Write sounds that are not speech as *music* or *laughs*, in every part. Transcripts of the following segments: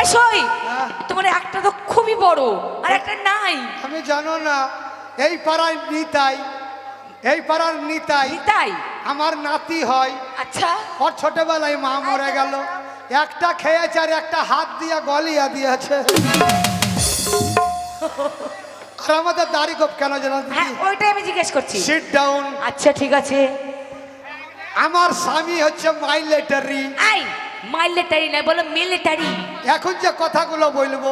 আসই হ্যাঁ। তোমার একটা তো খুবই বড় আর একটা নাই। আমি জানো না এই পাড়ায় নিতাই এই পাড়ার নিতাই তাই আমার নাতি হয়। আচ্ছা। ওর ছোটবেলায় মা মরে গেল। একটা খেয়েছে আর একটা হাত দিয়ে গলিয়া দিয়েছে। আর আমাদের দাড়ি গোপ কেন জানো হ্যাঁ ওইটাই আমি জিজ্ঞেস করছি। সিট ডাউন আচ্ছা ঠিক আছে। আমার স্বামী হচ্ছে মাইলেটারি আই! মাইলেটারি না বলো মিলিটারি। এখন যে কথাগুলো বলব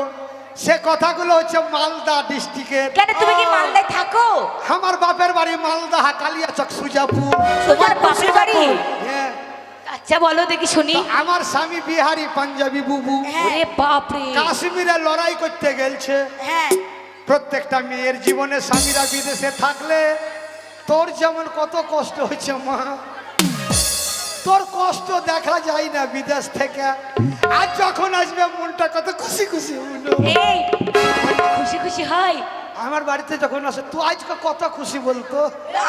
সে কথাগুলো হচ্ছে মালদা ডিস্ট্রিক্টের। কেন তুমি কি মালদায় থাকো? আমার বাপের বাড়ি মালদা কালিয়াচক সুজাপুর। তোমার পাশের বাড়ি? হ্যাঁ। আচ্ছা বলো দেখি শুনি। আমার স্বামী বিহারি পাঞ্জাবি বুবু। ওরে বাপ রে কাশ্মীরে লড়াই করতে গেলছে। হ্যাঁ। প্রত্যেকটা মেয়ের জীবনে স্বামীরা বিদেশে থাকলে তোর যেমন কত কষ্ট হচ্ছে মা। তোর কষ্ট দেখা যায় না বিদেশ থেকে। আর যখন আসবে মনটা কত খুশি খুশি এই খুশি খুশি হয়। আমার বাড়িতে যখন আসে তুই আজকে কত খুশি বলতো?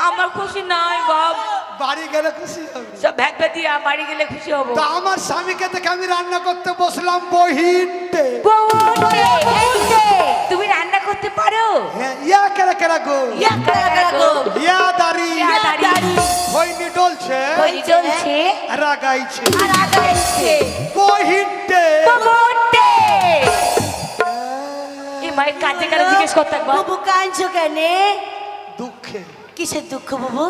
আমার খুশি নাই বাপ। বাড়ি গেলে খুশি হবে। সব ভ্যাক দিয়ে বাড়ি গেলে খুশি হব। তা আমার স্বামীকে দেখে আমি রান্না করতে বসলাম বহিনটে। বউরে, কেরা কেরা গো ইয়া গো? ইয়া ইয়া। হইনি ডলছে রাগাইছে বহিনটে বউরে। কাছে কাছে জিজ্ঞেস করতে বাবু কাঁদছো কেন? দুঃখে। কিসের দুঃখ বাবু?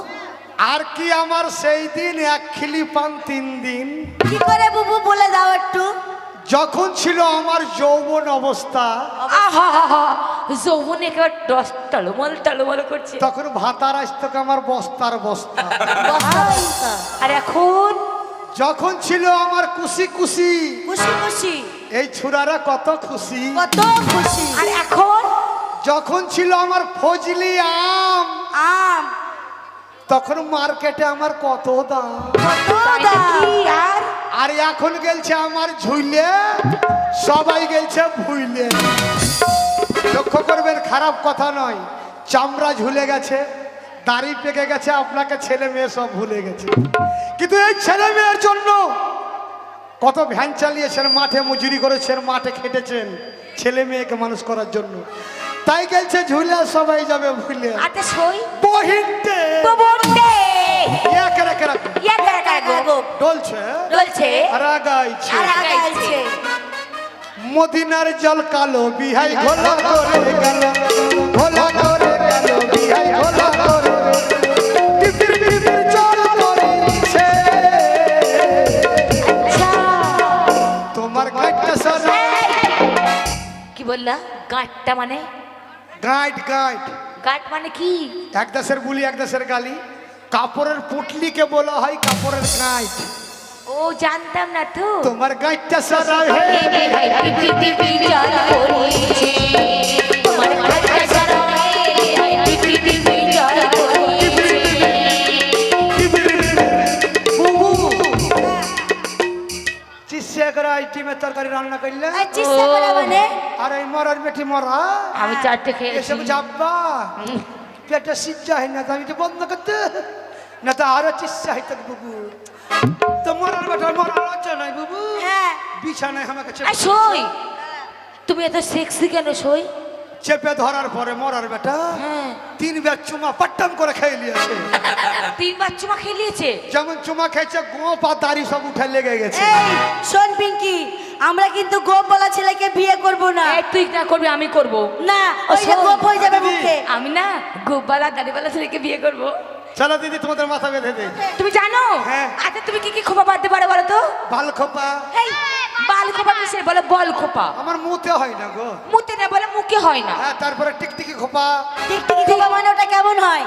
আর কি আমার সেই দিন এক খিলি পান তিন দিন? কি করে বাবু? বলে দাও একটু। যখন ছিল আমার যৌবন অবস্থা আহা হা হা যৌবন একেবারে দশ টলমল টলমল করছে। তখন ভাতার আসতো আমার বস্তার বস্তা। আর এখন? যখন ছিল আমার খুশি খুশি খুশি খুশি এই ছুরারা কত খুশি। কত খুশি। আর এখন? যখন ছিল আমার ফজলি আম। আম। তখন মার্কেটে আমার কত দাম। কত দাম? আর এখন গেলছে আমার ঝুইলে সবাই গেলছে ভুইলে। লক্ষ্য করবেন খারাপ কথা নয় চামড়া ঝুলে গেছে দাড়ি পেকে গেছে আপনাকে ছেলে মেয়ে সব ভুলে গেছে। কিন্তু এই ছেলে মেয়ের জন্য কত ভ্যান চালিয়েছেন মাঠে মজুরি করেছেন মাঠে খেটেছেন ছেলে মেয়েকে মানুষ করার জন্য। তাই গেলছে ঝুলে সবাই যাবে ভুলে আতে সই। বহিনতে ডলছে। রাগাইছে মদিনার জল কালো বিহাই ঘোলা করে গেল। ঘোলা করে গেল বিহাই ঘোলা করে টিপির টিপির জল পড়ছে আচ্ছা। কি বললা? গাঁটটা মানে? গাঁট মানে কি? এক দেশের বুলি এক দেশের গালি। কাপড়ের পুটলিকে বলা হয় কাপড়ের গাইড ও জানতাম না তো। তোমার গাঁটটা সারা ডিমের তরকারি রান্না করলে? আর মানে? এই মরার বেটি মরা? আমি চারটে খেয়েছি। এসব যাব্বা। পেটটা সিজ্জা হয় না আমি তো বন্ধ করতে। না তো আরও চিৎসা হইতো বুবু। তো মরার বেটা মরার লজ্জা নাই বুবু। হ্যাঁ। বিছানায় আমাকে চেপে- সই। তুমি এত সেক্সি কেন সই? চেপে ধরার পরে মরার বেটা হ্যাঁ। তিন ব্যাগ চুমা পাট্টাম করে খেয়ে নিয়েছে। *laughs* তিনবার চুমা খেলিয়েছে যেমন চুমা খেয়েছে গোপ আর দাড়ি সব উঠে লেগে গেছে। শোন পিঙ্কি আমরা কিন্তু গোপ বলা ছেলেকে বিয়ে করব না। তুই না করবি আমি করব। না ওই গোপ হয়ে যাবে মুখে। আমি না গোপালা দাড়িওয়ালা ছেলেকে বিয়ে করব। চলো দিদি তোমাদের মাথা বেঁধে দে তুমি জানো? হ্যাঁ। আচ্ছা তুমি কি কি খোপা বাঁধতে পারো বলো তো? বাল খোপা। এই বাল খোপা কিসের বলে? বল খোপা। আমার মুতে হয় না গো। মুতে না বলে মুখে হয় না। হ্যাঁ তারপরে টিকটিকি খোপা। টিকটিকি খোপা মানে ওটা কেমন হয়?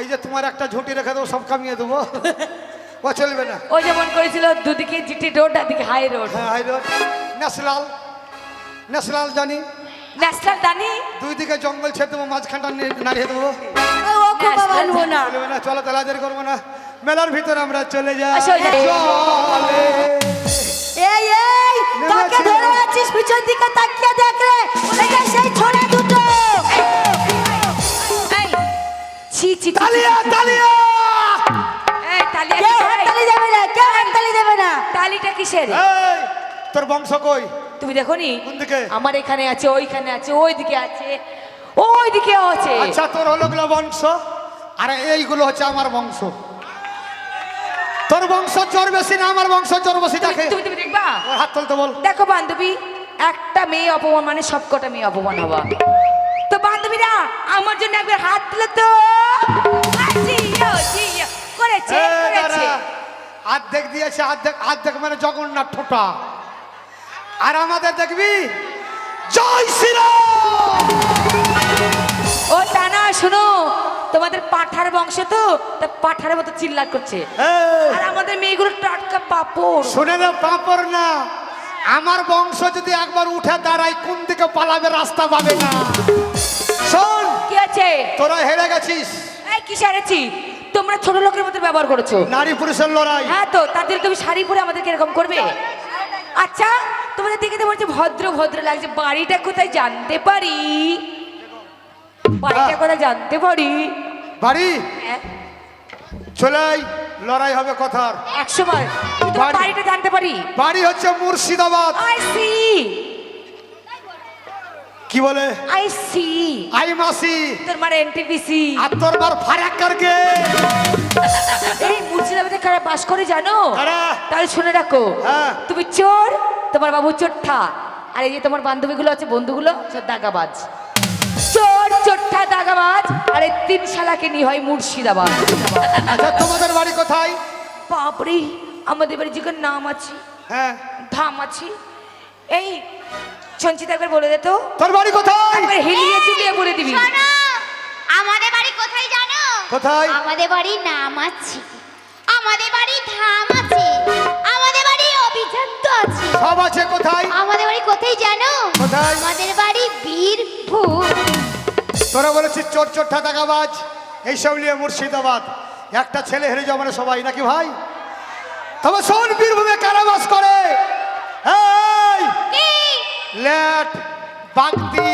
এই যে তোমার একটা ঝুঁটি রেখে দেবো সব কামিয়ে দেবো। ও চলবে না। ও যেমন করেছিল দুদিকে জিটি রোড আর দিকে হাই রোড। হ্যাঁ হাই রোড। ন্যাশনাল। ন্যাশনাল জানি। ন্যাশনাল দানি? দুই দিকে জঙ্গল ছেড়ে দেবো মাঝখানটা নাড়িয়ে দেবো। ও ও খোপা না। না চলো তাহলে দেরি করব না। মেলার ভিতর আমরা চলে যাই। চলে। এই এই কাকে ধরে আছিস পিছন দিকে তাকিয়ে দেখ রে? ওটা সেই ছোড়া দুটো। এই ছি ছি তালিয়া তালিয়া! এই তালিয়া হাততালি দেবে না কেউ হাততালি দেবে না। তালিটা কিসের? এই তোর বংশ কই? তুমি দেখো নি? আমার এখানে আছে ওইখানে আছে ওইদিকে আছে ওইদিকে আছে। আচ্ছা তোর হলো গুলো বংশ আর এইগুলো হচ্ছে আমার বংশ। তোর বংশ চোর বেশি না আমার বংশ চোর বেশি দেখে। তুমি তুমি দেখবা? ওর হাত তুলতে বল। দেখো বান্ধবী একটা মেয়ে অপমান মানে সবকটা মেয়ে অপমান হবা তো বান্ধবীরা আমার জন্য একবার হাত দিলে তো। করেছে করেছে। অর্ধেক দিয়েছে অর্ধেক অর্ধেক মানে জগন্নাথ ঠোঁটা। আর আমাদের দেখবি? জয় শ্রীরাম! ও তা না শোনো তোমাদের পাঠার বংশ তো তা পাঠার মতো চিল্লা করছে। আর আমাদের মেয়েগুলো টাটকা পাপড়। শুনে রে পাপড় না। আমার বংশ যদি একবার উঠে দাঁড়ায় কোন দিকে পালাবে রাস্তা পাবে না। শোন কি আছে? তোরা হেরে গেছিস। এই কি সারেছি তোমরা ছোট লোকের মতো ব্যবহার করেছ। নারী পুরুষের লড়াই। হ্যাঁ তো তাদের তুমি শাড়ি পরে আমাদেরকে এরকম করবে? আচ্ছা তোমাদের দেখে তো বলছে ভদ্র ভদ্র লাগছে। বাড়িটা কোথায় জানতে পারি? বাড়িটা কোথায় জানতে পারি? বাড়ি? হ্যাঁ, চলে আয়, লড়াই হবে কথার। একশো বার বাড়িটা জানতে পারি? বাড়ি হচ্ছে মুর্শিদাবাদ। আই সি কি বলে? আই সি আই মাসি। তোর মার এনটিপিসি আর তোর বার ফারাক করকে এই মুর্শিদাবাদে কারা জানো? তাহলে শুনে রাখো। হ্যাঁ। তুমি চোর তোমার বাবু চোরঠা। আর এই যে তোমার বান্ধবীগুলো আছে বন্ধুগুলো সব দাগাবাজ। চোর চোরঠা দাগাবাজ। আর এই তিন শালাকে নিয়ে হয় মুর্শিদাবাদ। আচ্ছা তোমাদের বাড়ি কোথায়? বাপরে আমাদের বাড়ি যেখানে নাম আছে। হ্যাঁ। ধাম আছে। এই সঞ্চিতা একবার বলে দে তো। তোর বাড়ি কোথায়? একবার হেলিয়ে তুলিয়ে বলে দিবি। আমাদের বাড়ি কোথায় জানো? কোথায়? আমাদের বাড়ি নাম আছে। আমাদের বাড়ি ধাম আছে। আমাদের বাড়ি অভিজাত্য আছে। সব আছে কোথায়? আমাদের বাড়ি কোথায় জানো? কোথায়? আমাদের বাড়ি বীরভূম। তোরা বলেছিস চোর চোর ঠাটাকাবাজ এইসব নিয়ে মুর্শিদাবাদ। একটা ছেলে হেরে না সবাই নাকি ভাই? তবে শোন বীরভূমে কারাবাস করে। এই! ল্যাট বাগদি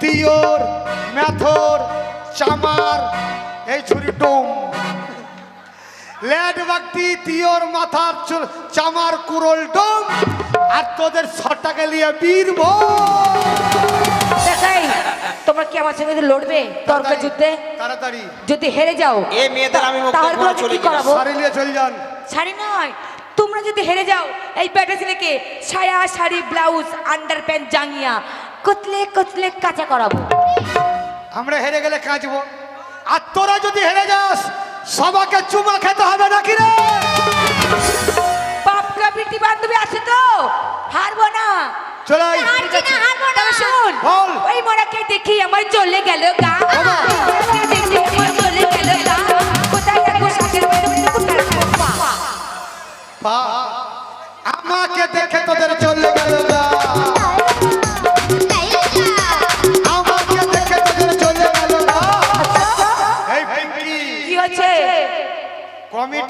তিয়র ম্যাথর চামার এই ছুরি টোম ল্যাট বাগদি তিয়র মাথার চামার কুরল ডোম আর তোদের ছটাকে নিয়ে বীরভূম দেখাই তোমরা কি আমার সঙ্গে লড়বে তর্ক যুদ্ধে? তাড়াতাড়ি। যদি হেরে যাও এ মেয়েদের আমি মুক্ত তাহলে তোমাকে কি করাবো? শাড়ি নিয়ে চলে যান। শাড়ি নয় তোমরা যদি হেরে যাও এই প্যাটে ছেলেকে সায়া শাড়ি ব্লাউজ আন্ডার প্যান্ট জাঙ্গিয়া কতলে কতলে কাঁচা করাবো? আমরা হেরে গেলে কাঁচবো। আর তোরা যদি হেরে যাস সবাকে চুমা খেতে হবে নাকি রে বিটি বান্ধবী আছে তো হারবো না চলে আয়। হারছি না, হারবো না। শোন বল। ওই মোড়াকে দেখি আমার চলে গেল গা দেখি আমার চলে গেল গা কোথায় শাকের কোথায়? পা। আমাকে দেখে তোদের চলে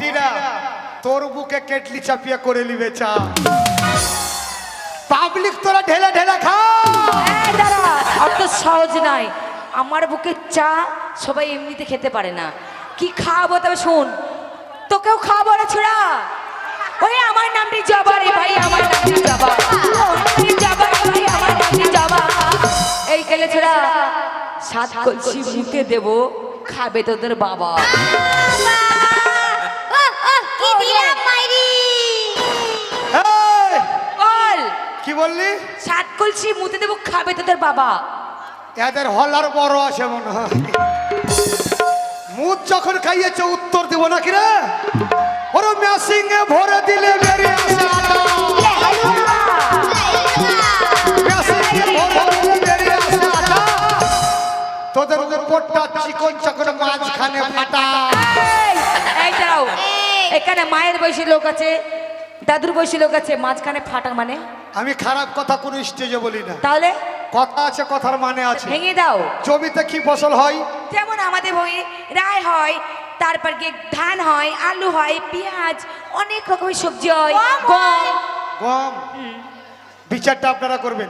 কমিটিরা তোর বুকে কেটলি চাপিয়ে করে নিবে চা। পাবলিক তোরা ঢেলে ঢেলে খা। অত সহজ নয় আমার বুকে চা সবাই এমনিতে খেতে পারে না। কি খাওয়াবো তবে শোন তোকেও খাওয়াবো না ছোড়া। ওই আমার নামটি জবা রে ভাই আমার নামটি জবা। এই জবা ভাই আমার নামটি জবা। এই কেলে ছোড়া সাত কলসি মুখে দেব খাবে তোদের বাবা কি দিলাম মাইরি এই, বল কি বললি? সাত কলসি মুতে দেবো খাবে তোদের বাবা। এদের হলার বড় আছে মনে হয়। মুখ যখন খাইয়েছে উত্তর দিব নাকি রে? ওর মেশিং এ ভরে দিলে বেরিয়ে আসে। তোদের উপরটা চিকন চাকন মাঝখানে ফাটা। এই, এই। এখানে মায়ের বয়সী লোক আছে। দাদুর বয়সী লোক আছে মাঝখানে ফাটা মানে? আমি খারাপ কথা কোনো স্টেজে বলি না। তাহলে? কথা আছে কথার মানে আছে। ভেঙে দাও। জমিতে কি ফসল হয়? যেমন আমাদের বই রায় হয় তারপর গিয়ে ধান হয় আলু হয় পেঁয়াজ অনেক রকমের সবজি হয়। গম গম। বিচারটা আপনারা করবেন।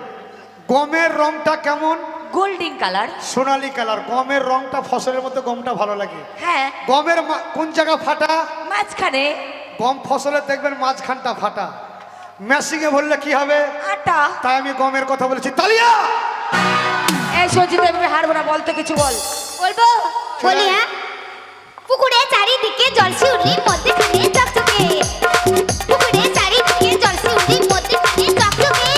গমের রংটা কেমন? Golden colour. সোনালি কালার। গমের রংটা ফসলের মধ্যে গমটা ভালো লাগে। হ্যাঁ। গমের মা- কোন জায়গা ফাটা? মাঝখানে। গম ফসলের দেখবেন মাঝখানটা ফাটা। মেশিংয়ে ভরলে কি হবে? আটা। তাই আমি গমের কথা বলেছি। তালিয়া! এই সজিত এভাবে হারবো না বলতে কিছু বল। বলব? বলি হ্যাঁ? পুকুরে চারিদিকে জলসি উঠলি মধ্যেখানে চকচকে। পুকুরে চারিদিকে জলসি উঠলি মধ্যেখানে চকচকে।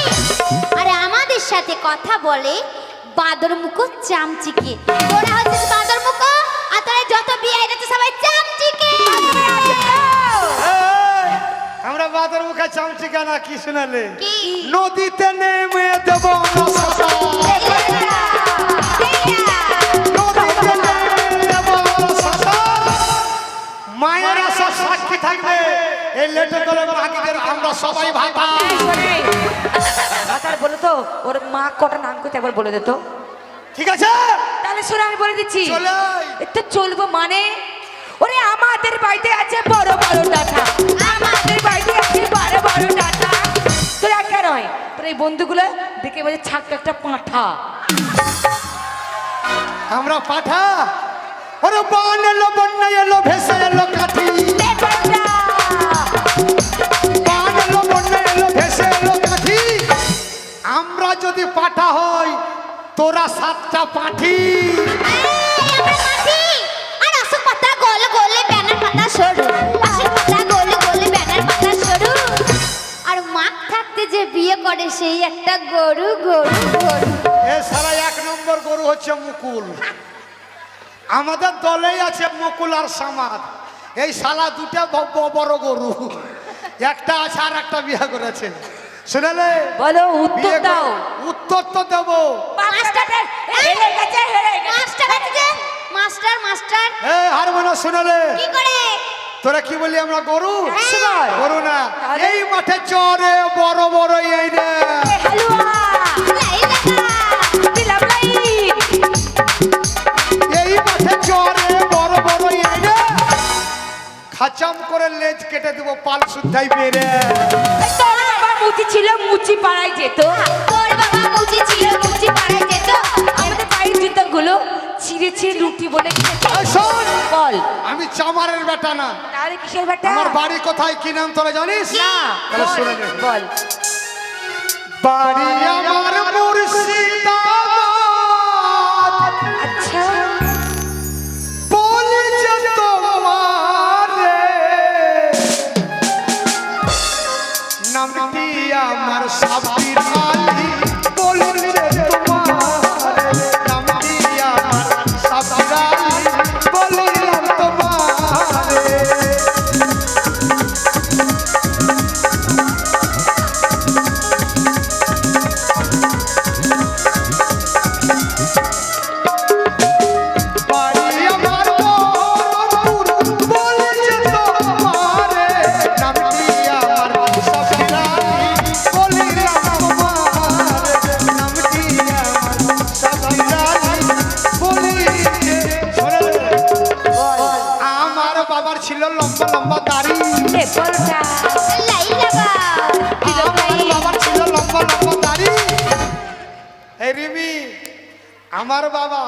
আরে আমাদের সাথে কথা বলে বাদর মুখো চামচিকে। ওরা হচ্ছে বাদর মুখো আর তোরা আমরা মুখে চামচি কেনা কি শোনালে? নদীতে নেমে দেব না শশা। নদীতে নেমে দেব না শশা। মায়েরা সব সাক্ষী থাকবে। এই লেটে দলের বাকিদের আমরা সবাই ভাতা। তার বলো তো ওর মা কটা নাম করতে একবার বলে দে ঠিক আছে? তাহলে শোনো আমি বলে দিচ্ছি। চলবো মানে? ওরে আমাদের বাড়িতে আছে বড় বড় ডাটা আমাদের নয় এই বন্ধুগুলো দেখে বলে ছাক একটা পাঁঠা। আমরা পাঠা। ওরে বান এলো বন্যা এলো ভেসে এলো কাঠি! বান এলো বন্যা এলো ভেসে এলো কাঠি। আমরা যদি পাঠা হই তোরা সাতটা পাঠি। আর অশোক পাতা গোল গোলে ব্যানার পাতা সরু। যে বিয়ে করে সেই একটা গরু গরু গরু। এ সারা এক নম্বর গরু হচ্ছে মুকুল। আমাদের দলেই আছে মুকুল আর সামাদ। এই শালা দুটা বড় গরু। একটা আছে আর একটা বিয়ে করেছে। শুনেলে? বলো উত্তর দাও। উত্তর তো দেবো। মাস্টারটা হেরে গেছে হেরে গেছে। Master master master. এ হারমোনা শুনেলে? কি করে? তোরা কি বলি আমরা গরু? শোন। গরু না? এই মাঠে চরে বড় বড় এই রে। এই মাঠে চরে বড় বড় এই রে। খাচাম করে লেজ কেটে দেবো পাল শুদ্ধাই বেড়ে তোর বাবা মুচি ছিল মুচি পাড়ায় যেত। তোর বাবা মুচি ছিল মুচি পাড়ায় যেত। আমাদের পায়ের জুতোগুলো ছিঁড়ে চিড়ে রুটি বলে বল। আমি চামারের বেটা না। তাহলে কিসের বেটা? আমার বাড়ি কোথায়? কি নাম তোরা জানিস? না তাহলে শুনে বল। বাড়ি আমার আমার ছিল লম্বা লম্বা দাড়ি। বাবার ছিল লম্বা লম্বা দাড়ি। এই রিমি আমার বাবা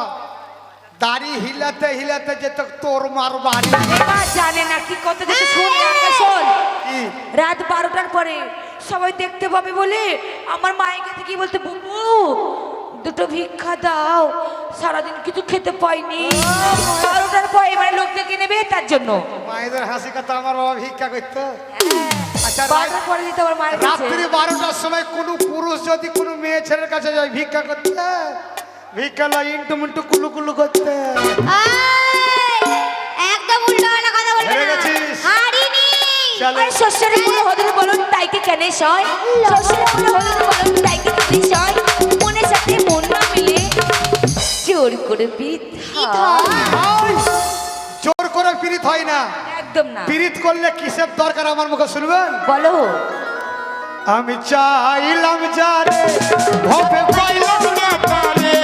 দাড়ি হিলাতে হিলাতে যেত তোর মার বাড়ি। এবার জানে না কি কত দেখে শোন। শোন রাত বারোটার পরে সবাই দেখতে পাবে বলে আমার মায়ের কাছে কি বলতে বুবু দুটো ভিক্ষা দাও। সারাদিন কিছু খেতে পাইনি। বারোটার পরে এবারে লোক ডেকে নেবে তার জন্য। মায়েদের হাসি কথা আমার বাবা ভিক্ষা করতো। আচ্ছা রাত- বারোটার পরে দিতে আমার মায়ের রাত্রি বারোটার সময় কোনো পুরুষ যদি কোনো মেয়ে ছেলের কাছে যায় ভিক্ষা করতে ভিক্ষা লয় ইন্টু মিন্টু কুলু কুলু করতে। এই, একদম উল্টো পাল্টা কথা বলবে না। হারিনি আর শ্বশুরগুলো হদর বলুন তাইকে কেন সয়? শ্বশুরগুলো হদর বলুন তাইকে কেন সয়? জোর করে জোর করে পীড়িত হয় না। একদম না। পীড়িত করলে কিসের দরকার আমার মুখে শুনবেন? বলো। আমি চাইলাম যারে ভবে পাইলাম না তারে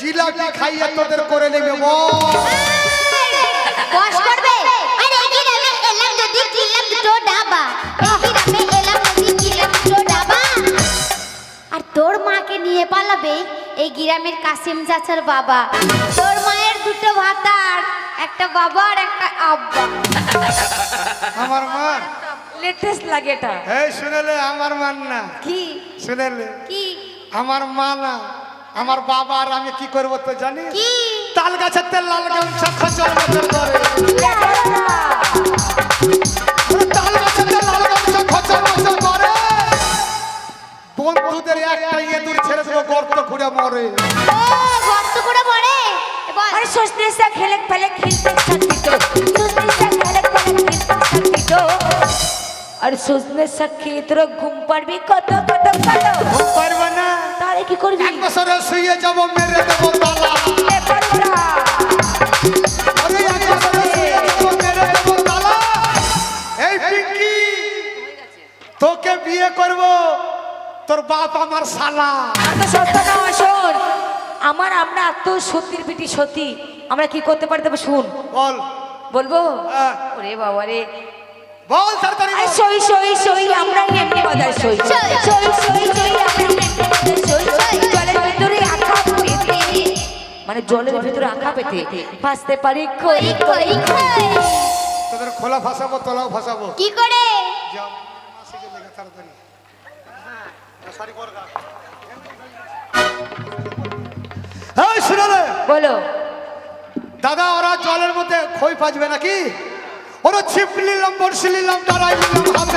জিলাপি খাইয়ে তোদের করে নেবে বস করবে? আরে এই গ্রামে এলাম যদি কিলাম দুটো ডাবা। এই গ্রামে এলাম যদি কিলাম দুটো ডাবা। আর তোর মাকে নিয়ে পালাবে এই গ্রামের কাসিম চাচার বাবা। তোর মায়ের দুটো ভাতার একটা বাবা আর একটা আব্বা। আমার মা। লেটেস্ট লাগে এটা। এই শুনেলে আমার মান না? কি? শুনেলে? কি? আমার মা না। আমার বাবা আর আমি কি করব তো জানি কি? তাল গাছের তেল লাল গামছা করে ওরে তাল গাছের তেল লাল গামছা খচর মচর করে বন্ধুদের একটা ইঁদুর ছেড়ে দেবো গর্ত খুঁড়ে মরে। গর্ত করে পড়ে বল। আরে সজনে খেলে ফেলে খেলতে শান্তি তো সজনে শাক খেলে ফেলে খেলতে শান্তি তো আর সজনে শাক খেয়ে ঘুম পারবি কত কত কত? ঘুম পারবে না। তাহলে কি করবি? এক বছরে শুয়ে যাব মেরে দেবো তালা। এ পারব আরে এক বছরে শুয়ে যাব মেরে দেবো তালা। এই পিঙ্কি তোকে বিয়ে করব। তোর বাপ আমার শালা। এত সস্তা না শোন। আমার আমরা এত সত্যির পিটি সত্যি। আমরা কি করতে পারি তবে শুন। বল। বলব? হ্যাঁ। ওরে বাবা রে। বল তাড়াতাড়ি। সই সই সই আমরা এমনি বাজার সই। সই সই সই আমরা মানে জলের ভিতরে আঁকা পেতে ভাসতে পারি কই? কই কই তোদের খোলা ফাঁসাবো তলাও ফাঁসাবো কি করে? যাও মাসিকে লেগে তাড়াতাড়ি। শাড়ি পর গা। এই শুনে বলো। দাদা ওরা জলের মধ্যে খই পাজবে নাকি? ওরা ছিপ নিলাম বড়শি নিলাম দাঁড়াই নিলাম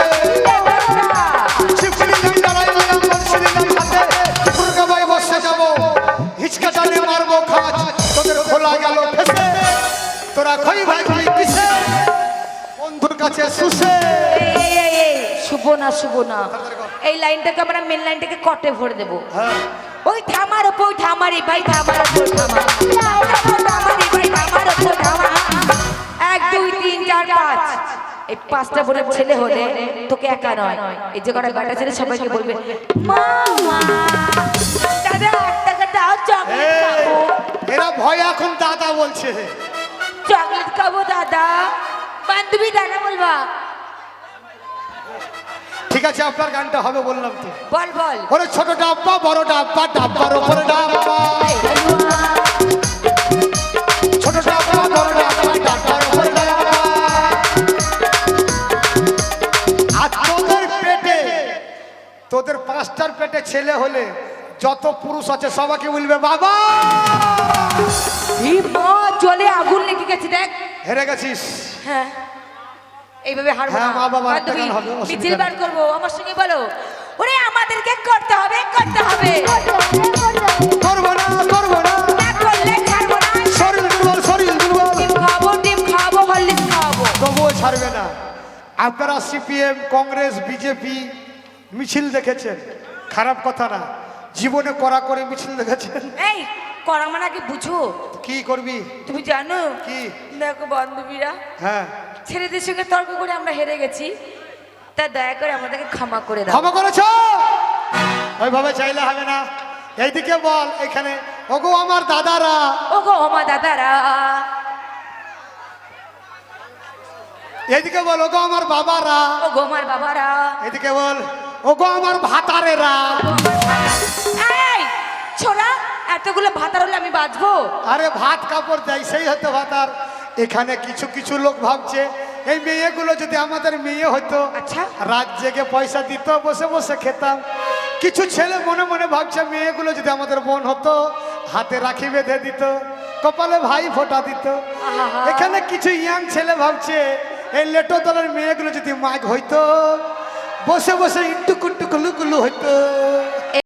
শুভ না। এই লাইনটাকে আমরা মেন লাইনটাকে কটে ভরে দেবো। ওই থামার ওপর থামারি ভাই থামার ওপর থামা থামারি। ভাই থামার এক দুই তিন চার পাঁচ। এই পাঁচটা বোনের ছেলে হলে তোকে একা নয়। এই যে কটা বেটা ছেলে সবাইকে বলবে এরা ভয় এখন দাদা বলছে। চকলেট খাব দাদা। বান্ধবী দাদা বলবা ঠিক আছে আপনার গানটা হবে বললাম তো। বল বল। ওরে ছোট ডাব্বা বড় ডাব্বা ডাব্বার উপরে ডাব্বা। ছোট ডাব্বা বড় ডাব্বা ডাব্বার উপরে ডাব্বা। আর তোদের পেটে তোদের পাঁচটার পেটে ছেলে হলে যত পুরুষ আছে সবাইকে বলবে বাবা! জলে আগুন লেগে গেছে দেখ। হেরে গেছিস। হ্যাঁ। এইভাবে হারবো হ্যাঁ, মিছিল বার করব। আমার সঙ্গে বলো ওরে আমাদেরকে করতে হবে করতে হবে। করব না করব না। না করলে ছাড়বো না। শরীর দুর্বল শরীর দুর্বল। খাব ডিম খাব হরলিক্স খাব। তবুও ছাড়বে না। আপনারা সিপিএম কংগ্রেস বিজেপি মিছিল দেখেছেন। খারাপ কথা না। জীবনে করা করে মিছিল দেখেছেন। এই করা মানে আগে বুঝো? কি করবি? তুমি জানো? কি? দেখো বান্ধবীরা। হ্যাঁ। ছেলেদের সঙ্গে তর্ক করে আমরা হেরে গেছি। তা দয়া করে আমাদেরকে ক্ষমা করে দাও। ক্ষমা করেছ? ওইভাবে চাইলে হবে না। এইদিকে বল এখানে। ওগো আমার দাদারা। ও গো আমার দাদারা। এইদিকে বল ওগো আমার বাবারা। ও গো আমার বাবারা। এদিকে বল ওগো আমার ভাতারেরা। এই ছোড়া এতগুলো ভাতার হলে আমি বাঁচবো? আরে ভাত কাপড় দেয় সেই হতো ভাতার। এখানে কিছু কিছু লোক ভাবছে এই মেয়েগুলো যদি আমাদের মেয়ে হতো আচ্ছা। রাত জেগে পয়সা দিত বসে বসে খেতাম। কিছু ছেলে মনে মনে ভাবছে মেয়েগুলো যদি আমাদের বোন হতো হাতে রাখি বেঁধে দিত কপালে ভাই ফোঁটা দিত। এখানে কিছু ইয়াং ছেলে ভাবছে এই লেটো দলের মেয়েগুলো যদি মাগ হইতো বসে বসে ইন্টু কুন্টু কুলু কুলু হইতো।